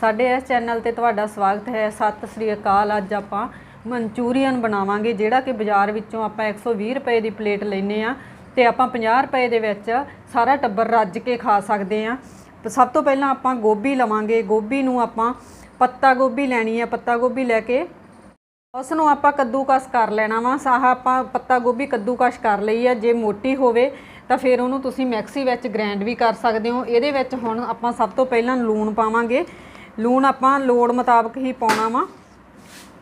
ਸਾਡੇ ਇਸ ਚੈਨਲ ਤੇ ਤੁਹਾਡਾ ਸਵਾਗਤ ਹੈ। ਸਤਿ ਸ੍ਰੀ ਅਕਾਲ। ਅੱਜ ਆਪਾਂ ਮਨਚੂਰੀਅਨ ਬਣਾਵਾਂਗੇ, ਜਿਹੜਾ ਕਿ ਬਾਜ਼ਾਰ ਵਿੱਚੋਂ ਆਪਾਂ 120 ਰੁਪਏ ਦੀ ਪਲੇਟ ਲੈਨੇ ਆ ਤੇ ਆਪਾਂ 50 ਰੁਪਏ ਦੇ ਵਿੱਚ ਸਾਰਾ ਟੱਬਰ ਰੱਜ ਕੇ ਖਾ ਸਕਦੇ ਆ ਸਭ ਤੋਂ ਪਹਿਲਾਂ ਆਪਾਂ ਗੋਭੀ ਲਵਾਂਗੇ। ਗੋਭੀ ਨੂੰ ਆਪਾਂ ਪੱਤਾ ਗੋਭੀ ਲੈਣੀ ਹੈ। ਪੱਤਾ ਗੋਭੀ ਲੈ ਕੇ ਉਸ ਨੂੰ ਆਪਾਂ ਕੱਦੂਕਸ ਕਰ ਲੈਣਾ ਵਾ। ਸਾਹ ਆਪਾਂ ਪੱਤਾ ਗੋਭੀ ਕੱਦੂਕਸ ਕਰ ਲਈ ਆ ਜੇ ਮੋਟੀ ਹੋਵੇ ਤਾਂ ਫਿਰ ਉਹਨੂੰ ਤੁਸੀਂ ਮਿਕਸੀ ਵਿੱਚ ਗ੍ਰਾਈਂਡ ਵੀ ਕਰ ਸਕਦੇ ਹੋ। ਇਹਦੇ ਵਿੱਚ ਹੁਣ ਆਪਾਂ ਸਭ ਤੋਂ ਪਹਿਲਾਂ ਲੂਣ ਪਾਵਾਂਗੇ। ਲੂਣ ਆਪਾਂ ਲੋੜ ਮੁਤਾਬਕ ਹੀ ਪਾਉਣਾ ਵਾ।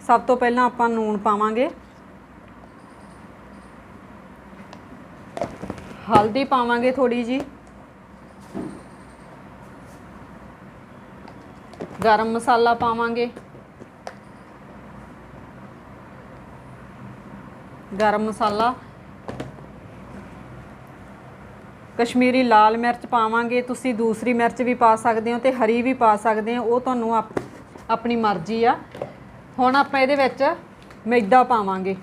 ਸਭ ਤੋਂ ਪਹਿਲਾਂ ਆਪਾਂ ਲੂਣ ਪਾਵਾਂਗੇ। ਹਲਦੀ ਪਾਵਾਂਗੇ ਥੋੜੀ ਜੀ। ਗਰਮ ਮਸਾਲਾ ਪਾਵਾਂਗੇ। ਗਰਮ ਮਸਾਲਾ ਕਸ਼ਮੀਰੀ ਲਾਲ ਮਿਰਚ ਪਾਵਾਂਗੇ, ਤੁਸੀਂ ਦੂਸਰੀ ਮਿਰਚ ਵੀ ਪਾ ਸਕਦੇ ਹੋ ਤੇ ਹਰੀ ਵੀ ਪਾ ਸਕਦੇ ਹੋ, ਉਹ ਤੁਹਾਨੂੰ ਆਪਣੀ ਮਰਜ਼ੀ ਆ। ਹੁਣ ਆਪਾਂ ਇਹਦੇ ਵਿੱਚ ਮੈਦਾ ਪਾਵਾਂਗੇ।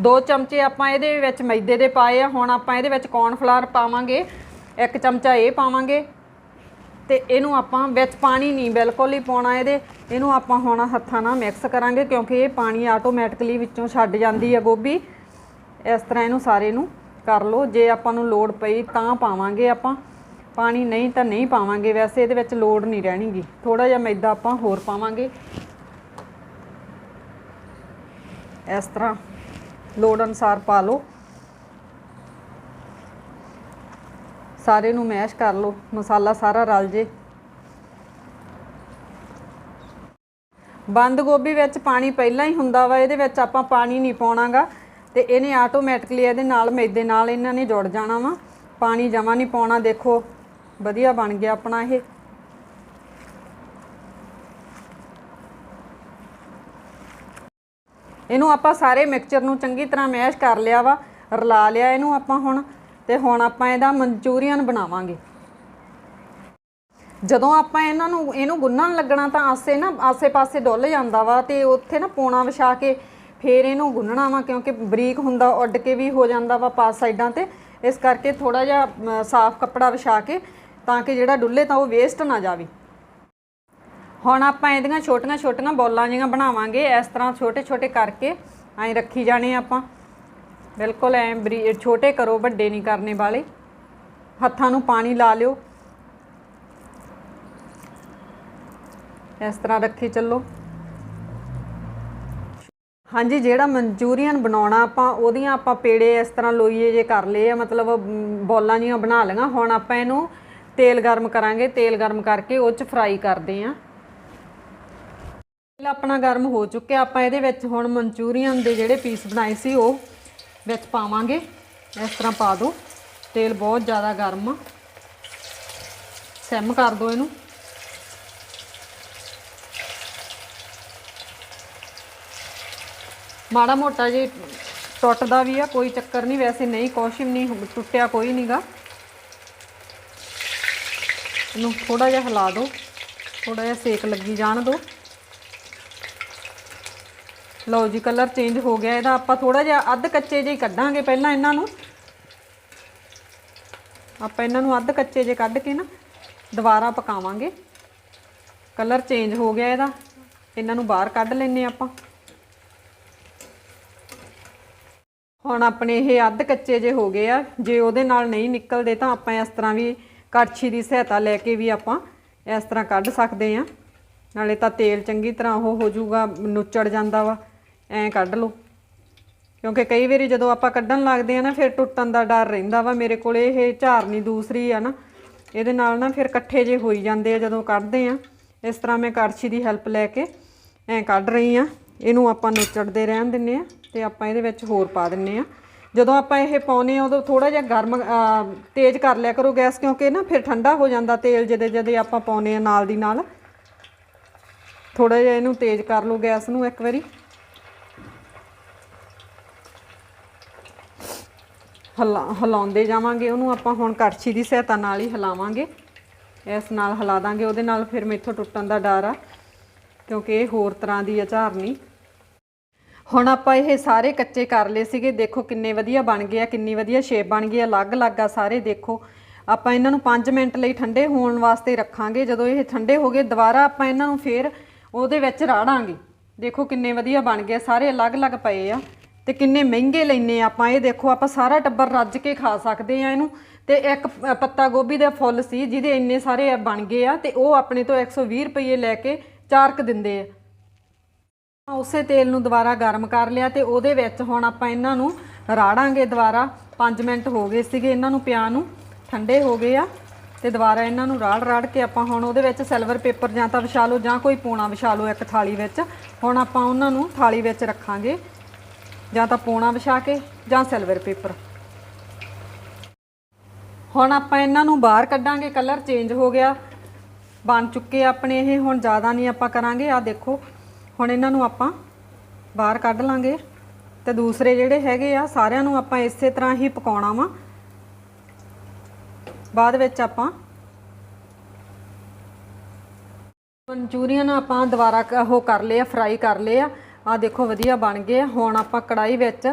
ਦੋ ਚਮਚੇ ਆਪਾਂ ਇਹਦੇ ਵਿੱਚ ਮੈਦੇ ਦੇ ਪਾਏ ਆ, ਹੁਣ ਆਪਾਂ ਇਹਦੇ ਵਿੱਚ ਕੌਰਨਫਲਾਵਰ ਪਾਵਾਂਗੇ, ਇੱਕ ਚਮਚਾ ਇਹ ਪਾਵਾਂਗੇ ਤੇ ਇਹਨੂੰ ਆਪਾਂ ਵਿੱਚ ਪਾਣੀ ਨਹੀਂ, ਬਿਲਕੁਲ ਹੀ ਪਾਉਣਾ ਇਹਦੇ। ਇਹਨੂੰ ਆਪਾਂ ਹੁਣ ਹੱਥਾਂ ਨਾਲ ਮਿਕਸ ਕਰਾਂਗੇ ਕਿਉਂਕਿ ਇਹ ਪਾਣੀ ਆਟੋਮੈਟਿਕਲੀ ਵਿੱਚੋਂ ਛੱਡ ਜਾਂਦੀ ਹੈ ਗੋਭੀ। ਇਸ ਤਰ੍ਹਾਂ ਇਹਨੂੰ ਸਾਰੇ ਨੂੰ ਕਰ ਲਓ। ਜੇ ਆਪਾਂ ਨੂੰ ਲੋੜ ਪਈ ਤਾਂ ਪਾਵਾਂਗੇ ਆਪਾਂ। ਪਾਣੀ ਨਹੀਂ ਤਾਂ ਨਹੀਂ ਪਾਵਾਂਗੇ ਵੈਸੇ, ਇਹਦੇ ਵਿੱਚ ਲੋੜ ਨਹੀਂ ਰਹਿਣੀਗੀ। ਥੋੜਾ ਜਿਹਾ ਮੈਦਾ ਆਪਾਂ ਹੋਰ ਪਾਵਾਂਗੇ। ਇਸ ਤਰ੍ਹਾਂ ਲੋੜ ਅਨੁਸਾਰ ਪਾ ਲਓ। ਸਾਰੇ ਨੂੰ ਮੈਸ਼ ਕਰ ਲਓ, ਮਸਾਲਾ ਸਾਰਾ ਰਲ ਜੇ। ਬੰਦ ਗੋਭੀ ਵਿੱਚ ਪਾਣੀ ਪਹਿਲਾਂ ਹੀ ਹੁੰਦਾ ਵਾ, ਇਹਦੇ ਵਿੱਚ ਆਪਾਂ ਪਾਣੀ ਨਹੀਂ ਪਾਉਣਾਗਾ ਤੇ ਇਹਨੇ ਆਟੋਮੈਟਿਕਲੀ ਇਹਦੇ ਨਾਲ, ਮੈਦੇ ਨਾਲ ਇਹਨਾਂ ਨੇ ਜੁੜ ਜਾਣਾ ਵਾ। ਪਾਣੀ ਜਮਾ ਨਹੀਂ ਪਾਉਣਾ, ਦੇਖੋ, ਵਧੀਆ ਬਣ ਗਿਆ ਆਪਣਾ ਇਹ। ਇਹਨੂੰ ਆਪਾਂ ਸਾਰੇ ਮਿਕਸਚਰ ਨੂੰ ਚੰਗੀ ਤਰ੍ਹਾਂ ਮੈਸ਼ ਕਰ ਲਿਆ ਵਾ, ਰਲਾ ਲਿਆ ਇਹਨੂੰ ਆਪਾਂ ਹੁਣ। ਤੇ ਹੁਣ ਆਪਾਂ ਇਹਦਾ ਮਨਚੂਰੀਅਨ ਬਣਾਵਾਂਗੇ। ਜਦੋਂ ਆਪਾਂ ਇਹਨਾਂ ਨੂੰ, ਇਹਨੂੰ ਗੁੰਨਣ ਲੱਗਣਾ ਤਾਂ ਆਸੇ ਨਾ, ਆਸੇ-ਪਾਸੇ ਡੁੱਲ ਜਾਂਦਾ ਵਾ ਤੇ ਉੱਥੇ ਨਾ ਪੋਣਾ ਵਿਛਾ ਕੇ ਫੇਰ ਇਹਨੂੰ ਗੁੰਨਣਾ ਵਾ ਕਿਉਂਕਿ ਬਰੀਕ ਹੁੰਦਾ, ਉੱਡ ਕੇ ਵੀ ਹੋ ਜਾਂਦਾ ਵਾ ਪਾਸ ਸਾਈਡਾਂ ਤੇ। ਇਸ ਕਰਕੇ ਥੋੜਾ ਜਿਹਾ ਸਾਫ਼ ਕੱਪੜਾ ਵਿਛਾ ਕੇ ਤਾਂ ਕਿ ਜਿਹੜਾ ਡੁੱਲੇ ਤਾਂ ਉਹ ਵੇਸਟ ਨਾ ਜਾਵੇ। ਹੁਣ ਆਪਾਂ ਇਹਦੀਆਂ ਛੋਟੀਆਂ ਛੋਟੀਆਂ ਬੋਲਾਂ ਜਿਹੀਆਂ ਬਣਾਵਾਂਗੇ। ਇਸ ਤਰ੍ਹਾਂ ਛੋਟੇ ਛੋਟੇ ਕਰਕੇ ਐਂ ਰੱਖੀ ਜਾਣੇ ਆਪਾਂ। ਬਿਲਕੁਲ ਐਂ ਬਰੀ ਛੋਟੇ ਕਰੋ ਵੱਡੇ ਨਹੀਂ ਕਰਨੇ ਵਾਲੇ। ਹੱਥਾਂ ਨੂੰ ਪਾਣੀ ਲਾ ਲਿਓ। ਇਸ ਤਰ੍ਹਾਂ ਰੱਖੀ ਚੱਲੋ। ਹਾਂਜੀ ਜਿਹੜਾ ਮਨਚੂਰੀਅਨ ਬਣਾਉਣਾ ਆਪਾਂ ਉਹਦੀਆਂ ਆਪਾਂ ਪੇੜੇ ਇਸ ਤਰ੍ਹਾਂ ਲੋਈਏ ਜੇ ਕਰ ਲਏ ਆ ਮਤਲਬ ਮ, ਬੋਲਾਂ ਜੀਆਂ ਬਣਾ ਲਈਆਂ। ਹੁਣ ਆਪਾਂ ਇਹਨੂੰ ਤੇਲ ਗਰਮ ਕਰਾਂਗੇ। ਤੇਲ ਗਰਮ ਕਰਕੇ ਉਹ ਚ ਫਰਾਈ ਕਰਦੇ ਆਂ ਤੇਲ ਆਪਣਾ ਗਰਮ ਹੋ ਚੁੱਕਿਆ। ਆਪਾਂ ਇਹਦੇ ਵਿੱਚ ਹੁਣ ਮਨਚੂਰੀਅਨ ਦੇ ਜਿਹੜੇ ਪੀਸ ਬਣਾਏ ਸੀ ਉਹ ਵਿੱਚ ਪਾਵਾਂਗੇ। ਇਸ ਤਰ੍ਹਾਂ ਪਾ ਦਿਓ ਤੇਲ ਬਹੁਤ ਜ਼ਿਆਦਾ ਗਰਮ ਆ। ਸਿਮ ਕਰ ਦਿਓ ਇਹਨੂੰ। ਮਾੜਾ ਮੋਟਾ ਜੇ ਟੁੱਟਦਾ ਵੀ ਆ, ਕੋਈ ਚੱਕਰ ਨਹੀਂ। ਵੈਸੇ ਨਹੀਂ, ਕੁਛ ਵੀ ਨਹੀਂ ਟੁੱਟਿਆ ਕੋਈ ਨਹੀਂਗਾ ਇਹਨੂੰ ਥੋੜਾ ਜਿਹਾ ਹਿਲਾ ਦਿਓ ਥੋੜਾ ਜਿਹਾ ਸੇਕ ਲੱਗੀ ਜਾਣ ਦਿਓ ਲਓ ਜੀ ਕਲਰ ਚੇਂਜ ਹੋ ਗਿਆ, ਇਹਦਾ ਆਪਾਂ ਥੋੜਾ ਜਿਹਾ ਅੱਧ ਕੱਚੇ ਜਿਹੇ ਕੱਢਾਂਗੇ ਪਹਿਲਾਂ ਇਹਨਾਂ ਨੂੰ। ਆਪਾਂ ਇਹਨਾਂ ਨੂੰ ਅੱਧ ਕੱਚੇ ਜਿਹੇ ਕੱਢ ਕੇ ਨਾ ਦੁਬਾਰਾ ਪਕਾਵਾਂਗੇ। ਕਲਰ ਚੇਂਜ ਹੋ ਗਿਆ ਇਹਦਾ। ਇਹਨਾਂ ਨੂੰ ਬਾਹਰ ਕੱਢ ਲੈਨੇ ਆਪਾਂ। ਹੁਣ ਆਪਣੇ ਇਹ ਅੱਧ ਕੱਚੇ ਜੇ ਹੋ ਗਏ ਆ। ਜੇ ਉਹਦੇ ਨਾਲ ਨਹੀਂ ਨਿਕਲਦੇ ਤਾਂ ਆਪਾਂ ਇਸ ਤਰ੍ਹਾਂ ਵੀ ਕੜਛੀ ਦੀ ਸਹਾਇਤਾ ਲੈ ਕੇ ਵੀ ਆਪਾਂ ਇਸ ਤਰ੍ਹਾਂ ਕੱਢ ਸਕਦੇ ਆ ਨਾਲੇ ਤਾਂ ਤੇਲ ਚੰਗੀ ਤਰ੍ਹਾਂ ਉਹ ਹੋ ਜਾਊਗਾ, ਨੁੱਚੜ ਜਾਂਦਾ ਵਾ। ਐਂ ਕੱਢ ਲਓ। ਕਿਉਂਕਿ ਕਈ ਵਾਰੀ ਜਦੋਂ ਆਪਾਂ ਕੱਢਣ ਲੱਗਦੇ ਆ ਨਾ, ਫਿਰ ਟੁੱਟਣ ਦਾ ਡਰ ਰਹਿੰਦਾ ਵਾ ਮੇਰੇ ਕੋਲ। ਇਹ ਝਾਰਨੀ ਦੂਸਰੀ ਆ ਨਾ, ਇਹਦੇ ਨਾਲ ਨਾ ਫਿਰ ਇਕੱਠੇ ਜੇ ਹੋਈ ਜਾਂਦੇ ਆ ਜਦੋਂ ਕੱਢਦੇ ਆ। ਇਸ ਤਰ੍ਹਾਂ ਮੈਂ ਕਰਛੀ ਦੀ ਹੈਲਪ ਲੈ ਕੇ ਐਂ ਕੱਢ ਰਹੀ ਆ। ਇਹਨੂੰ ਆਪਾਂ ਨੁੱਚੜਦੇ ਰਹਿਣ ਦਿੰਨੇ ਆ ਤੇ ਆਪਾਂ ਇਹਦੇ ਵਿੱਚ ਹੋਰ ਪਾ ਦਿੰਨੇ ਆ। ਜਦੋਂ ਆਪਾਂ ਇਹ ਪਾਉਨੇ ਆ, ਉਦੋਂ ਥੋੜਾ ਜਿਹਾ ਗਰਮ ਤੇਜ਼ ਕਰ ਲਿਆ ਕਰੋ ਗੈਸ, ਕਿਉਂਕਿ ਨਾ ਫਿਰ ਠੰਡਾ ਹੋ ਜਾਂਦਾ ਤੇਲ ਜਦੇ ਜਦੇ ਆਪਾਂ ਪਾਉਨੇ ਆ ਨਾਲ ਦੀ ਨਾਲ। ਥੋੜਾ ਜਿਹਾ ਇਹਨੂੰ ਤੇਜ਼ ਕਰ ਲਓ ਗੈਸ ਨੂੰ ਇੱਕ ਵਾਰੀ। ਹਲਾ, ਹਿਲਾਉਂਦੇ ਜਾਵਾਂਗੇ, ਉਹਨੂੰ ਆਪਾਂ ਹੁਣ ਕੜਛੀ ਦੀ ਸਹਾਇਤਾ ਨਾਲ ਹੀ ਹਿਲਾਵਾਂਗੇ। ਇਸ ਨਾਲ ਹਿਲਾ ਦਾਂਗੇ, ਉਹਦੇ ਨਾਲ ਫਿਰ ਮੇਥੋਂ ਟੁੱਟਣ ਦਾ ਡਰ ਆ, ਕਿਉਂਕਿ ਇਹ ਹੋਰ ਤਰ੍ਹਾਂ ਦੀ ਆ ਝਾਰਨੀ ਹੁਣ ਆਪਾਂ ਇਹ ਸਾਰੇ ਕੱਚੇ ਕਰ ਲਏ ਸੀਗੇ, ਦੇਖੋ ਕਿੰਨੇ ਵਧੀਆ ਬਣ ਗਏ ਆ, ਕਿੰਨੀ ਵਧੀਆ ਸ਼ੇਪ ਬਣ ਗਈ ਆ, ਅਲੱਗ-ਅਲੱਗ ਆ ਸਾਰੇ, ਦੇਖੋ। ਆਪਾਂ ਇਹਨਾਂ ਨੂੰ 5 ਮਿੰਟ ਲਈ ਠੰਡੇ ਹੋਣ ਵਾਸਤੇ ਰੱਖਾਂਗੇ, ਜਦੋਂ ਇਹ ਠੰਡੇ ਹੋ ਗਏ, ਦੁਬਾਰਾ ਆਪਾਂ ਇਹਨਾਂ ਨੂੰ ਫੇਰ ਉਹਦੇ ਵਿੱਚ ਰਾੜਾਂਗੇ। ਦੇਖੋ ਕਿੰਨੇ ਵਧੀਆ ਬਣ ਗਏ ਸਾਰੇ ਅਲੱਗ-ਅਲੱਗ ਪਏ ਆ। ਤੇ ਕਿੰਨੇ ਮਹਿੰਗੇ ਲੈਨੇ ਆਪਾਂ, ਇਹ ਦੇਖੋ, ਆਪਾਂ ਸਾਰਾ ਟੱਬਰ ਰੱਜ ਕੇ ਖਾ ਸਕਦੇ ਆ ਇਹਨੂੰ। ਤੇ ਇੱਕ ਪ- ਪੱਤਾ ਗੋਭੀ ਦਾ ਫੁੱਲ ਸੀ, ਜਿਹਦੇ ਇੰਨੇ ਸਾਰੇ ਬਣ ਗਏ ਆ, ਤੇ ਉਹ ਆਪਣੇ ਤੋਂ 120 ਰੁਪਏ ਲੈ ਕੇ ਚਾਰਕ ਦਿੰਦੇ ਆ। ਉਸੇ ਤੇਲ ਨੂੰ ਦੁਬਾਰਾ ਗਰਮ ਕਰ ਲਿਆ ਤੇ ਉਹਦੇ ਵਿੱਚ ਹੁਣ ਆਪਾਂ ਇਹਨਾਂ ਨੂੰ ਰਾੜਾਂਗੇ ਦੁਬਾਰਾ। 5 ਮਿੰਟ ਹੋ ਗਏ ਸੀਗੇ ਇਹਨਾਂ ਨੂੰ ਪਿਆ ਨੂੰ, ਠੰਡੇ ਹੋ ਗਏ ਆ। ਤੇ ਦੁਬਾਰਾ ਇਹਨਾਂ ਨੂੰ ਰਾੜ ਰਾੜ ਕੇ ਆਪਾਂ ਹੁਣ ਉਹਦੇ ਵਿੱਚ ਸਿਲਵਰ ਪੇਪਰ ਜਾਂ ਤਾਂ ਵਿਛਾ ਲਓ ਜਾਂ ਕੋਈ ਪੂਣਾ ਵਿਛਾ ਲਓ ਇੱਕ ਥਾਲੀ ਵਿੱਚ। ਹੁਣ ਆਪਾਂ ਉਹਨਾਂ ਨੂੰ ਥਾਲੀ ਵਿੱਚ ਰੱਖਾਂਗੇ। ਜਾਂ ਤਾਂ ਪੂਣਾ ਵਿਛਾ ਕੇ ਜਾਂ ਸਿਲਵਰ ਪੇਪਰ ਹੁਣ ਆਪਾਂ ਇਹਨਾਂ ਨੂੰ ਬਾਹਰ ਕੱਢਾਂਗੇ ਕਲਰ ਚੇਂਜ ਹੋ ਗਿਆ, ਬਣ ਚੁੱਕੇ ਆਪਣੇ ਇਹ, ਹੁਣ ਜ਼ਿਆਦਾ ਨਹੀਂ ਆਪਾਂ ਕਰਾਂਗੇ। ਆ ਦੇਖੋ, ਹੁਣ ਇਹਨਾਂ ਨੂੰ ਆਪਾਂ ਬਾਹਰ ਕੱਢ ਲਾਂਗੇ। ਤੇ ਦੂਸਰੇ ਜਿਹੜੇ ਹੈਗੇ ਆ, ਸਾਰਿਆਂ ਨੂੰ ਆਪਾਂ ਇਸੇ ਤਰ੍ਹਾਂ ਹੀ ਪਕਾਉਣਾ ਵਾ। ਬਾਅਦ ਵਿੱਚ ਆਪਾਂ ਮਨਚੂਰੀਅਨ ਆਪਾਂ ਦੁਬਾਰਾ ਉਹ ਕਰ ਲਏ ਆ ਫਰਾਈ ਕਰ ਲਏ ਆ। ਆ ਦੇਖੋ ਵਧੀਆ ਬਣ ਗਏ ਹੁਣ ਆਪਾਂ ਕੜਾਈ ਵਿੱਚ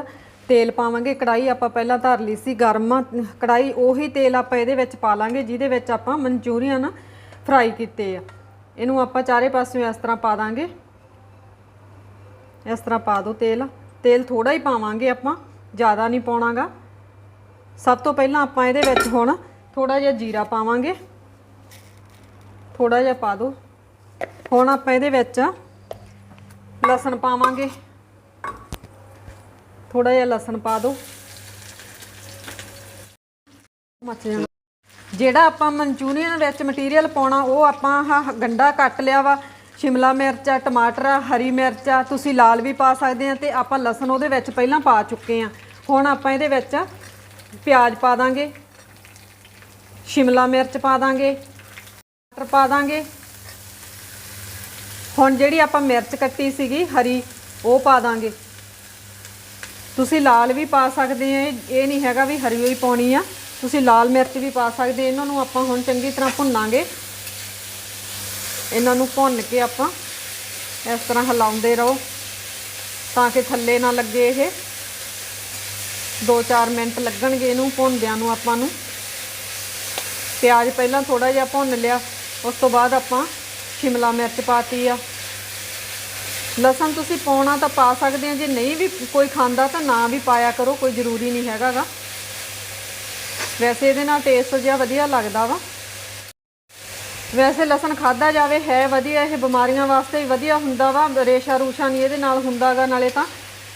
ਤੇਲ ਪਾਵਾਂਗੇ। ਕੜਾਈ ਆਪਾਂ ਪਹਿਲਾਂ ਧਰ ਲਈ ਸੀ ਗਰਮ। ਕੜਾਈ ਉਹੀ ਤੇਲ ਆਪਾਂ ਇਹਦੇ ਵਿੱਚ ਪਾ ਲਾਂਗੇ, ਜਿਹਦੇ ਵਿੱਚ ਆਪਾਂ ਮਨਚੂਰੀਅਨ ਫਰਾਈ ਕੀਤੇ ਆ। ਇਹਨੂੰ ਆਪਾਂ ਚਾਰੇ ਪਾਸਿਓਂ ਇਸ ਤਰ੍ਹਾਂ ਪਾ ਦਾਂਗੇ। ਇਸ ਤਰ੍ਹਾਂ ਪਾ ਦਿਓ ਤੇਲ। ਤੇਲ ਥੋੜਾ ਹੀ ਪਾਵਾਂਗੇ ਆਪਾਂ, ਜ਼ਿਆਦਾ ਨਹੀਂ ਪਾਉਣਾਗਾ। ਸਭ ਤੋਂ ਪਹਿਲਾਂ ਆਪਾਂ ਇਹਦੇ ਵਿੱਚ ਹੁਣ ਥੋੜਾ ਜਿਹਾ ਜੀਰਾ ਪਾਵਾਂਗੇ। ਥੋੜਾ ਜਿਹਾ ਪਾ ਦਿਓ ਹੁਣ ਆਪਾਂ ਇਹਦੇ ਵਿੱਚ ਲਸਣ ਪਾਵਾਂਗੇ। ਥੋੜਾ ਜਿਹਾ ਲਸਣ ਪਾ ਦਿਓ ਮੱਚ ਜਾਣਾ ਜਿਹੜਾ ਆਪਾਂ ਮਨਚੂਰੀਅਨ ਵਿੱਚ ਮਟੀਰੀਅਲ ਪਾਉਣਾ, ਉਹ ਆਪਾਂ ਆਹ ਗੰਡਾ ਕੱਟ ਲਿਆ ਵਾ। ਸ਼ਿਮਲਾ ਮਿਰਚ ਆ, ਟਮਾਟਰ ਆ, ਹਰੀ ਮਿਰਚ ਆ, ਤੁਸੀਂ ਲਾਲ ਵੀ ਪਾ ਸਕਦੇ ਆ ਤੇ ਆਪਾਂ ਲਸਣ ਉਹਦੇ ਵਿੱਚ ਪਹਿਲਾਂ ਪਾ ਚੁੱਕੇ ਆ। ਹੁਣ ਆਪਾਂ ਇਹਦੇ ਵਿੱਚ ਪਿਆਜ਼ ਪਾ ਦਾਂਗੇ, ਸ਼ਿਮਲਾ ਮਿਰਚ ਪਾ ਦਾਂਗੇ, ਟਮਾਟਰ ਪਾ ਦਾਂਗੇ। ਹੁਣ ਜਿਹੜੀ ਆਪਾਂ ਮਿਰਚ ਕੱਟੀ ਸੀਗੀ, ਹਰੀ, ਉਹ ਪਾ ਦਾਂਗੇ। ਤੁਸੀਂ ਲਾਲ ਵੀ ਪਾ ਸਕਦੇ ਆ, ਇਹ ਨਹੀਂ ਹੈਗਾ ਵੀ ਹਰੀ ਹੋਈ ਪਾਉਣੀ ਆ। ਤੁਸੀਂ ਲਾਲ ਮਿਰਚ ਵੀ ਪਾ ਸਕਦੇ ਇਹਨਾਂ ਨੂੰ ਆਪਾਂ ਹੁਣ ਚੰਗੀ ਤਰ੍ਹਾਂ ਭੁੰਨਾਂਗੇ। ਇਹਨਾਂ ਨੂੰ ਭੁੰਨ ਕੇ ਆਪਾਂ ਇਸ ਤਰ੍ਹਾਂ ਹਿਲਾਉਂਦੇ ਰਹੋ, ਤਾਂ ਕਿ ਥੱਲੇ ਨਾ ਲੱਗੇ ਇਹ। 2-4 ਮਿੰਟ ਲੱਗਣਗੇ ਇਹਨੂੰ, ਭੁੰਨਦਿਆਂ ਨੂੰ ਆਪਾਂ ਨੂੰ। ਪਿਆਜ਼ ਪਹਿਲਾਂ ਥੋੜਾ ਜਿਹਾ ਭੁੰਨ ਲਿਆ, ਉਸ ਤੋਂ ਬਾਅਦ ਆਪਾਂ ਸ਼ਿਮਲਾ ਮਿਰਚ ਪਾਤੀ ਆ। ਲਸਣ ਤੁਸੀਂ ਪਾਉਣਾ ਤਾਂ ਪਾ ਸਕਦੇ ਆ, ਜੇ ਨਹੀਂ ਵੀ ਕੋਈ ਖਾਂਦਾ ਤਾਂ ਨਾ ਵੀ ਪਾਇਆ ਕਰੋ, ਕੋਈ ਜ਼ਰੂਰੀ ਨਹੀਂ ਹੈਗਾਗਾ। ਵੈਸੇ ਇਹਦੇ ਨਾਲ ਟੇਸਟ ਜਿਹਾ ਵਧੀਆ ਲੱਗਦਾ ਵਾ। ਵੈਸੇ ਲਸਣ ਖਾਦਾ ਜਾਵੇ, ਹੈ ਵਧੀਆ, ਇਹ ਬਿਮਾਰੀਆਂ ਵਾਸਤੇ ਵੀ ਵਧੀਆ ਹੁੰਦਾ ਵਾ, ਰੇਸ਼ਾ ਰੂਸ਼ਾ ਨਹੀਂ ਇਹਦੇ ਨਾਲ ਹੁੰਦਾਗਾ, ਨਾਲੇ ਤਾਂ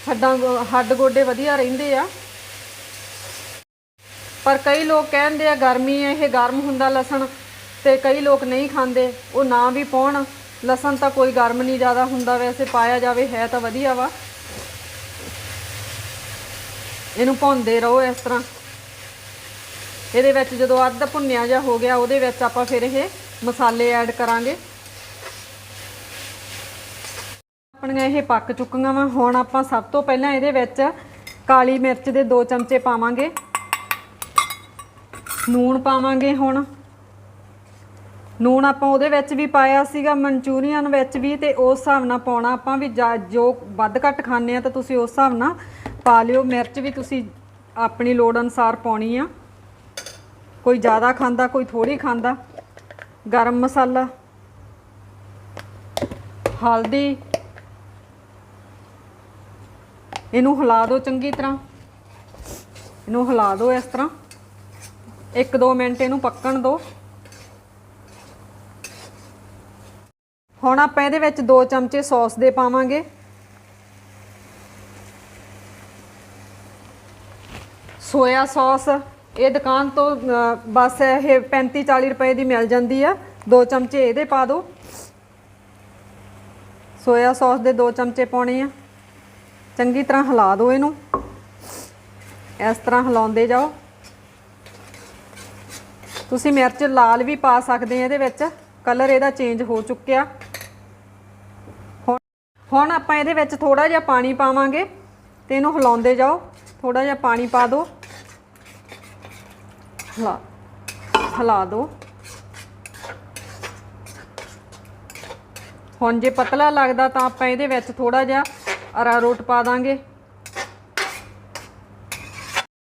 ਹੱਡਾਂ ਹੱਡ ਗੋਡੇ ਵਧੀਆ ਰਹਿੰਦੇ ਆ। ਪਰ ਕਈ ਲੋਕ ਕਹਿੰਦੇ ਆ, ਗਰਮੀ ਹੈ ਇਹ ਗਰਮ ਹੁੰਦਾ ਲਸਣ। ਤੇ ਕਈ ਲੋਕ ਨਹੀਂ ਖਾਂਦੇ, ਉਹ ਨਾ ਵੀ ਪਾਉਣ। ਲਸਣ ਤਾਂ ਕੋਈ ਗਰਮ ਨਹੀਂ ਜ਼ਿਆਦਾ ਹੁੰਦਾ, ਵੈਸੇ ਪਾਇਆ ਜਾਵੇ, ਹੈ ਤਾਂ ਵਧੀਆ ਵਾ। ਇਹਨੂੰ ਭੁੰਨਦੇ ਰਹੋ ਇਸ ਤਰ੍ਹਾਂ। ਇਹਦੇ ਵਿੱਚ ਜਦੋਂ ਅੱਧ ਭੁੰਨਿਆ ਜਾ ਹੋ ਗਿਆ, ਉਹਦੇ ਵਿੱਚ ਆਪਾਂ ਫਿਰ ਇਹ ਮਸਾਲੇ ਐਡ ਕਰਾਂਗੇ। ਆਪਣੀਆਂ ਇਹ ਪੱਕ ਚੁੱਕੀਆਂ ਵਾ। ਹੁਣ ਆਪਾਂ ਸਭ ਤੋਂ ਪਹਿਲਾਂ ਇਹਦੇ ਵਿੱਚ ਕਾਲੀ ਮਿਰਚ ਦੇ 2 ਚਮਚੇ ਪਾਵਾਂਗੇ। ਨੂਣ ਪਾਵਾਂਗੇ ਹੁਣ। ਨੂਣ ਆਪਾਂ ਉਹਦੇ ਵਿੱਚ ਵੀ ਪਾਇਆ ਸੀਗਾ, ਮਨਚੂਰੀਅਨ ਵਿੱਚ ਵੀ ਤੇ ਉਸ ਹਿਸਾਬ ਨਾਲ ਪਾਉਣਾ ਆਪਾਂ ਵੀ ਜਾ- ਜੋ ਵੱਧ ਘੱਟ ਖਾਂਦੇ ਆ ਤਾਂ ਤੁਸੀਂ ਉਸ ਹਿਸਾਬ ਨਾਲ ਪਾ ਲਿਓ। ਮਿਰਚ ਵੀ ਤੁਸੀਂ ਆਪਣੀ ਲੋੜ ਅਨੁਸਾਰ ਪਾਉਣੀ ਆ। ਕੋਈ ਜ਼ਿਆਦਾ ਖਾਂਦਾ, ਕੋਈ ਥੋੜੀ ਖਾਂਦਾ। ਗਰਮ ਮਸਾਲਾ, ਹਲਦੀ, ਇਹਨੂੰ ਹਿਲਾ ਦਿਓ ਚੰਗੀ ਤਰ੍ਹਾਂ। ਇਹਨੂੰ ਹਿਲਾ ਦਿਓ ਇਸ ਤਰ੍ਹਾਂ। 1-2 ਮਿੰਟ ਇਹਨੂੰ ਪੱਕਣ ਦਿਓ। ਹੁਣ ਆਪਾਂ ਇਹਦੇ ਵਿੱਚ 2 ਚਮਚੇ ਸੌਸ ਦੇ ਪਾਵਾਂਗੇ। ਸੋਇਆ ਸੌਸ, ਇਹ ਦੁਕਾਨ ਤੋਂ ਬਸ ਇਹ 35 40 ਰੁਪਏ ਦੀ ਮਿਲ ਜਾਂਦੀ ਆ। 2 ਚਮਚੇ ਇਹਦੇ ਪਾ ਦਿਓ ਸੋਇਆ ਸੌਸ ਦੇ 2 ਚਮਚੇ ਪਾਉਣੇ ਆ। ਚੰਗੀ ਤਰ੍ਹਾਂ ਹਿਲਾ ਦਿਓ ਇਹਨੂੰ। ਇਸ ਤਰ੍ਹਾਂ ਹਿਲਾਉਂਦੇ ਜਾਓ। ਤੁਸੀਂ ਮਿਰਚ ਲਾਲ ਵੀ ਪਾ ਸਕਦੇ ਆ ਇਹਦੇ ਵਿੱਚ। ਕਲਰ ਇਹਦਾ ਚੇਂਜ ਹੋ ਚੁੱਕਿਆ। ਹੁਣ ਆਪਾਂ ਇਹਦੇ ਵਿੱਚ ਥੋੜਾ ਜਿਹਾ ਪਾਣੀ ਪਾਵਾਂਗੇ ਤੇ ਇਹਨੂੰ ਹਿਲਾਉਂਦੇ ਜਾਓ। ਥੋੜਾ ਜਿਹਾ ਪਾਣੀ ਪਾ ਦਿਓ ਹਲਾ, ਹਿਲਾ ਦਿਓ ਹੁਣ ਜੇ ਪਤਲਾ ਲੱਗਦਾ ਤਾਂ ਆਪਾਂ ਇਹਦੇ ਵਿੱਚ ਥੋੜਾ ਜਿਹਾ ਅਰਾਰੋਟ ਪਾ ਦਾਂਗੇ।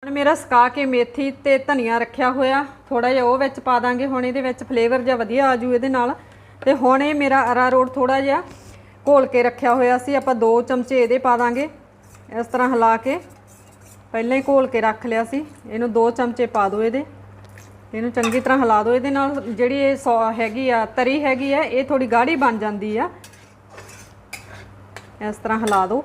ਹੁਣ ਮੇਰਾ ਸੁਕਾ ਕੇ ਮੇਥੀ ਤੇ ਧਨੀਆ ਰੱਖਿਆ ਹੋਇਆ। ਥੋੜਾ ਜਿਹਾ ਉਹ ਵਿੱਚ ਪਾ ਦਾਂਗੇ। ਹੁਣ ਇਹਦੇ ਵਿੱਚ ਫਲੇਵਰ ਜਿਹਾ ਵਧੀਆ ਆ ਜੂ ਇਹਦੇ ਨਾਲ। ਤੇ ਹੁਣ ਇਹ ਮੇਰਾ ਅਰਾਰੋਟ ਥੋੜਾ ਜਿਹਾ ਘੋਲ ਕੇ ਰੱਖਿਆ ਹੋਇਆ ਸੀ, ਆਪਾਂ 2 ਚਮਚੇ ਇਹਦੇ ਪਾ ਦਾਂਗੇ। ਇਸ ਤਰ੍ਹਾਂ ਹਿਲਾ ਕੇ ਪਹਿਲਾਂ ਹੀ ਘੋਲ ਕੇ ਰੱਖ ਲਿਆ ਸੀ। ਇਹਨੂੰ 2 ਚਮਚੇ ਪਾ ਦਿਓ ਇਹਦੇ। ਇਹਨੂੰ ਚੰਗੀ ਤਰ੍ਹਾਂ ਹਿਲਾ ਦਿਓ। ਇਹਦੇ ਨਾਲ ਜਿਹੜੀ ਇਹ ਸੌ ਹੈਗੀ ਆ, ਤਰੀ ਹੈਗੀ ਆ, ਇਹ ਥੋੜੀ ਗਾੜੀ ਬਣ ਜਾਂਦੀ ਆ। ਇਸ ਤਰ੍ਹਾਂ ਹਿਲਾ ਦਿਓ।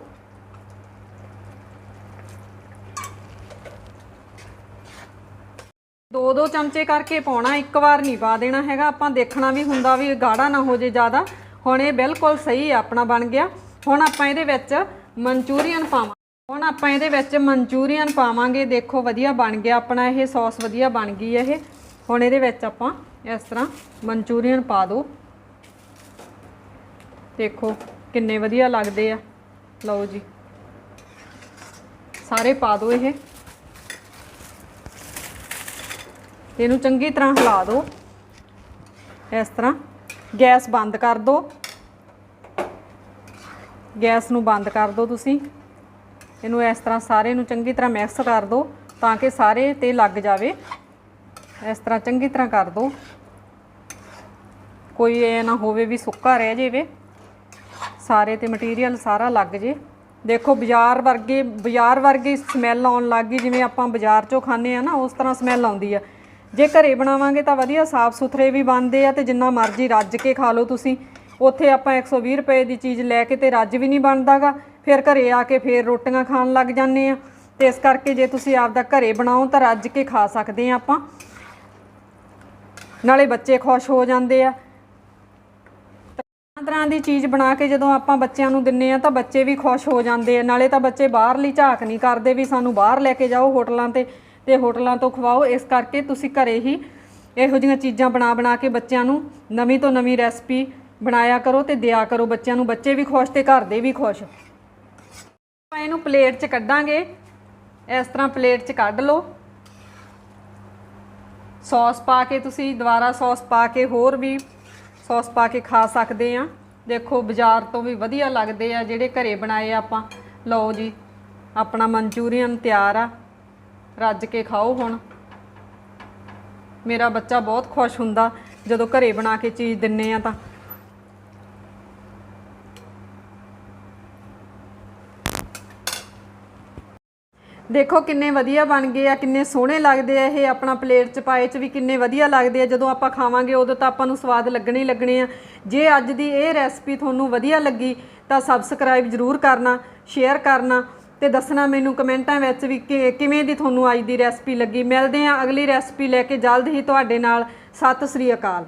ਦੋ ਦੋ ਚਮਚੇ ਕਰਕੇ ਪਾਉਣਾ, ਇੱਕ ਵਾਰ ਨਹੀਂ ਪਾ ਦੇਣਾ ਹੈਗਾ। ਆਪਾਂ ਦੇਖਣਾ ਵੀ ਹੁੰਦਾ ਵੀ ਗਾੜਾ ਨਾ ਹੋ ਜੇ ਜ਼ਿਆਦਾ। ਹੁਣ ਇਹ ਬਿਲਕੁਲ ਸਹੀ ਆ ਆਪਣਾ ਬਣ ਗਿਆ। ਹੁਣ ਆਪਾਂ ਇਹਦੇ ਵਿੱਚ ਮਨਚੂਰੀਅਨ ਪਾਵਾਂ, ਹੁਣ ਆਪਾਂ ਇਹਦੇ ਵਿੱਚ ਮਨਚੂਰੀਅਨ ਪਾਵਾਂਗੇ। ਦੇਖੋ ਵਧੀਆ ਬਣ ਗਿਆ ਆਪਣਾ ਇਹ, ਸੌਸ ਵਧੀਆ ਬਣ ਗਈ ਹੈ ਇਹ। ਹੁਣ ਇਹਦੇ ਵਿੱਚ ਆਪਾਂ ਇਸ ਤਰ੍ਹਾਂ ਮਨਚੂਰੀਅਨ ਪਾ ਦਿਓ ਦੇਖੋ ਕਿੰਨੇ ਵਧੀਆ ਲੱਗਦੇ ਆ। ਲਓ ਜੀ। ਸਾਰੇ ਪਾ ਦਿਓ ਇਹ। ਇਹਨੂੰ ਚੰਗੀ ਤਰ੍ਹਾਂ ਹਿਲਾ ਦਿਓ ਇਸ ਤਰ੍ਹਾਂ ਗੈਸ ਬੰਦ ਕਰ ਦਿਓ ਗੈਸ ਨੂੰ ਬੰਦ ਕਰ ਦਿਓ ਤੁਸੀਂ। ਇਹਨੂੰ ਇਸ ਤਰ੍ਹਾਂ ਸਾਰੇ ਨੂੰ ਚੰਗੀ ਤਰ੍ਹਾਂ ਮਿਕਸ ਕਰ ਦਿਓ ਤਾਂ ਕਿ ਸਾਰੇ ਤੇ ਲੱਗ ਜਾਵੇ। ਇਸ ਤਰ੍ਹਾਂ ਚੰਗੀ ਤਰ੍ਹਾਂ ਕਰ ਦਿਓ ਕੋਈ ਇਹ ਨਾ ਹੋਵੇ ਵੀ ਸੁੱਕਾ ਰਹਿ ਜਾਵੇ। ਸਾਰੇ ਤੇ ਮਟੀਰੀਅਲ ਸਾਰਾ ਲੱਗ ਜੇ। ਦੇਖੋ ਬਾਜ਼ਾਰ ਵਰਗੇ, ਬਾਜ਼ਾਰ ਵਰਗੀ ਸਮੈਲ ਆਉਣ ਲੱਗ ਗਈ। ਜਿਵੇਂ ਆਪਾਂ ਬਾਜ਼ਾਰ ਚੋਂ ਖਾਂਦੇ ਆ ਨਾ, ਉਸ ਤਰ੍ਹਾਂ ਸਮੈਲ ਆਉਂਦੀ ਆ। ਜੇ ਘਰੇ ਬਣਾਵਾਂਗੇ ਤਾਂ ਵਧੀਆ, ਸਾਫ਼ ਸੁਥਰੇ ਵੀ ਬਣਦੇ ਆ ਤੇ ਜਿੰਨਾ ਮਰਜ਼ੀ ਰੱਜ ਕੇ ਖਾ ਲਓ ਤੁਸੀਂ। ਉੱਥੇ ਆਪਾਂ 120 ਰੁਪਏ ਦੀ ਚੀਜ਼ ਲੈ ਕੇ ਤੇ ਰੱਜ ਵੀ ਨਹੀਂ ਬਣਦਾਗਾ। ਫਿਰ ਘਰੇ ਆ ਕੇ ਫਿਰ ਰੋਟੀਆਂ ਖਾਣ ਲੱਗ ਜਾਂਦੇ ਆ। ਤੇ ਇਸ ਕਰਕੇ ਜੇ ਤੁਸੀਂ ਆਪਦਾ ਘਰੇ ਬਣਾਓ ਤਾਂ ਰੱਜ ਕੇ ਖਾ ਸਕਦੇ ਆ ਆਪਾਂ। ਨਾਲੇ ਬੱਚੇ ਖੁਸ਼ ਹੋ ਜਾਂਦੇ ਆ। ਤਰ੍ਹਾਂ ਤਰ੍ਹਾਂ ਦੀ ਚੀਜ਼ ਬਣਾ ਕੇ ਜਦੋਂ ਆਪਾਂ ਬੱਚਿਆਂ ਨੂੰ ਦਿੰਨੇ ਆ ਤਾਂ ਬੱਚੇ ਵੀ ਖੁਸ਼ ਹੋ ਜਾਂਦੇ ਆ। ਨਾਲੇ ਤਾਂ ਬੱਚੇ ਬਾਹਰਲੀ ਝਾਕ ਨਹੀਂ ਕਰਦੇ ਵੀ ਸਾਨੂੰ ਬਾਹਰ ਲੈ ਕੇ ਜਾਓ ਹੋਟਲਾਂ ਤੇ। ਤੇ ਹੋਟਲਾਂ ਤੋਂ ਖਵਾਓ। ਇਸ ਕਰਕੇ ਤੁਸੀਂ ਘਰੇ ਹੀ ਇਹੋ ਜਿਹੀਆਂ ਚੀਜ਼ਾਂ ਬਣਾ ਬਣਾ ਕੇ ਬੱਚਿਆਂ ਨੂੰ ਨਵੀਂ ਤੋਂ ਨਵੀਂ ਰੈਸਪੀ ਬਣਾਇਆ ਕਰੋ ਤੇ ਦਿਆ ਕਰੋ ਬੱਚਿਆਂ ਨੂੰ। ਬੱਚੇ ਵੀ ਖੁਸ਼ ਤੇ ਘਰ ਦੇ ਵੀ ਖੁਸ਼। ਆਪਾਂ ਇਹਨੂੰ ਪਲੇਟ 'ਚ ਕੱਢਾਂਗੇ। ਇਸ ਤਰ੍ਹਾਂ ਪਲੇਟ 'ਚ ਕੱਢ ਲਓ। ਸੌਸ ਪਾ ਕੇ ਤੁਸੀਂ ਦੁਬਾਰਾ ਸੌਸ ਪਾ ਕੇ ਹੋਰ ਵੀ ਸੌਸ ਪਾ ਕੇ ਖਾ ਸਕਦੇ ਆ। ਦੇਖੋ, ਬਾਜ਼ਾਰ ਤੋਂ ਵੀ ਵਧੀਆ ਲੱਗਦੇ ਆ ਜਿਹੜੇ ਘਰੇ ਬਣਾਏ ਆਪਾਂ। ਲਓ ਜੀ, ਆਪਣਾ ਮਨਚੂਰੀਅਨ ਤਿਆਰ ਆ। ਰੱਜ ਕੇ ਖਾਓ ਹੁਣ। ਮੇਰਾ ਬੱਚਾ ਬਹੁਤ ਖੁਸ਼ ਹੁੰਦਾ ਜਦੋਂ ਘਰੇ ਬਣਾ ਕੇ ਚੀਜ਼ ਦਿੰਨੇ ਆ ਤਾਂ। ਦੇਖੋ ਕਿੰਨੇ ਵਧੀਆ ਬਣ ਗਏ ਆ, ਕਿੰਨੇ ਸੋਹਣੇ ਲੱਗਦੇ ਆ ਇਹ ਆਪਣਾ ਪਲੇਟ ਚ ਪਾਏ ਚ ਵੀ ਕਿੰਨੇ ਵਧੀਆ ਲੱਗਦੇ ਆ। ਜਦੋਂ ਆਪਾਂ ਖਾਵਾਂਗੇ ਉਦੋਂ ਤਾਂ ਆਪਾਂ ਨੂੰ ਸਵਾਦ ਲੱਗਣੇ ਹੀ ਲੱਗਣੇ ਆ। ਜੇ ਅੱਜ ਦੀ ਇਹ ਰੈਸਪੀ ਤੁਹਾਨੂੰ ਵਧੀਆ ਲੱਗੀ ਤਾਂ ਸਬਸਕ੍ਰਾਈਬ ਜ਼ਰੂਰ ਕਰਨਾ ਸ਼ੇਅਰ ਕਰਨਾ ਤੇ ਦੱਸਣਾ ਮੈਨੂੰ ਕਮੈਂਟਾਂ ਵਿੱਚ ਵੀ ਕਿਵੇਂ ਦੀ ਤੁਹਾਨੂੰ ਅੱਜ ਦੀ ਰੈਸਪੀ ਲੱਗੀ। ਮਿਲਦੇ ਆ ਅਗਲੀ ਰੈਸਪੀ ਲੈ ਕੇ। ਜਲਦ ਹੀ ਤੁਹਾਡੇ ਨਾਲ। ਸਤਿ ਸ੍ਰੀ ਅਕਾਲ।